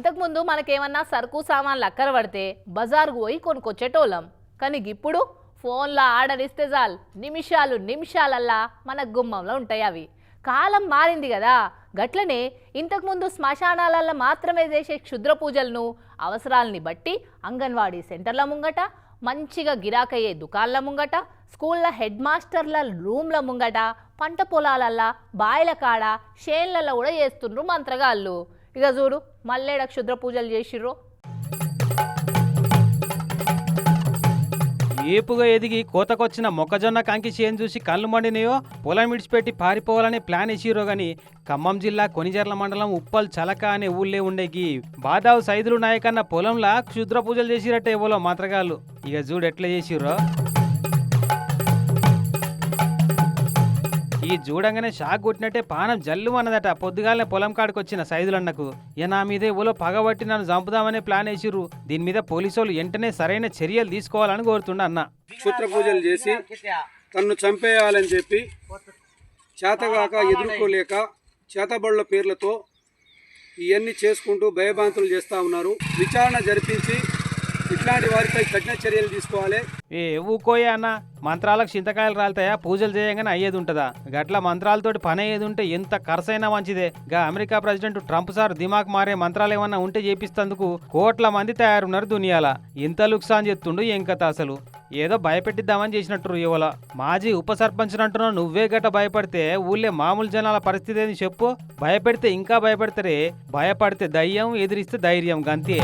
ఇంతకుముందు మనకేమన్నా సరుకు సామాన్లు అక్కర పడితే బజారుకు పోయి కొనుక్కొచ్చేటోళ్ళం. కానీ ఇప్పుడు ఫోన్లో ఆర్డర్ ఇస్తే చాలు. నిమిషాలు నిమిషాలల్లా మన గుమ్మంలో ఉంటాయి అవి. కాలం మారింది కదా. గట్లనే ఇంతకుముందు శ్మశానాలల్లో మాత్రమే చేసే క్షుద్ర పూజలను అవసరాలని బట్టి అంగన్వాడీ సెంటర్ల ముంగట మంచిగా గిరాకయ్యే దుకాన్ల ముంగట స్కూళ్ళ హెడ్ మాస్టర్ల రూమ్ల ముంగట పంట పొలాలల్లా బాయిల కాడ షేన్లలో కూడా చేస్తుండ్రు మంత్రగాళ్ళు. ఇక చూడు మల్లేడ క్షుద్ర పూజలు చేసిర్రు. ఏపుగా ఎదిగి కోతకొచ్చిన మొక్కజొన్న కంకి చేను చూసి కళ్ళు మండినాయో పొలం విడిచిపెట్టి పారిపోవాలని ప్లాన్ వేసిరో గాని ఖమ్మం జిల్లా కొనిజర్ల మండలం ఉప్పల్ చలక అనే ఊళ్ళే ఉండేకి బాదావు సైదులు నాయకన్న పొలంలా క్షుద్ర పూజలు చేసిరట్టే ఎవరో మాత్రగాళ్ళు. ఇక చూడు ఎట్లా చేసిర్రో. ఈ చూడంగానే షాక్ కొట్టినట్టే పానం జల్లు అన్నదట. పొద్దుగాలనే పొలం కాడికి వచ్చిన సైదులన్నకు. ఇక నా మీద ఓలో పగబట్టి నన్ను చంపుదామనే ప్లాన్ వేసిర్రు. దీని మీద పోలీసులు వెంటనే సరైన చర్యలు తీసుకోవాలని కోరుతుండ అన్న. క్షుత్ర పూజలు చేసి తన్ను చంపేయాలని చెప్పి చేతగాక ఎదుర్కోలేక చేతబడుల పేర్లతో ఇవన్నీ చేసుకుంటూ భయభాంతులు చేస్తూ ఉన్నారు. విచారణ జరిపించి ఇట్లాంటి వారిపై కఠిన చర్యలు తీసుకోవాలి. ఏ ఊకోయే అన్న మంత్రాలకు చింతకాయలు రాలుతాయా? పూజలు చేయగానే అయ్యేది ఉంటుందా? గట్ల మంత్రాలతోటి పని అయ్యేది ఉంటే ఎంత ఖర్చైనా మంచిదే. గా అమెరికా ప్రెసిడెంట్ ట్రంప్ సార్ దిమాక్ మారే మంత్రాలు ఏమన్నా ఉంటే చేపిస్తందుకు కోట్ల మంది తయారున్నారు దునియాల. ఇంత లుక్సాన్ చేస్తుండు ఏం కథ అసలు? ఏదో భయపెట్టిద్దామని చేసినట్టు ఇవాళ. మాజీ ఉప సర్పంచ్ అంటున్నావు నువ్వే గట్ట భయపడితే ఊళ్ళే మామూలు జనాల పరిస్థితి ఏంది చెప్పు? భయపెడితే ఇంకా భయపెడతారే? భయపడితే దయ్యం ఎదిరిస్తే ధైర్యం గంతే.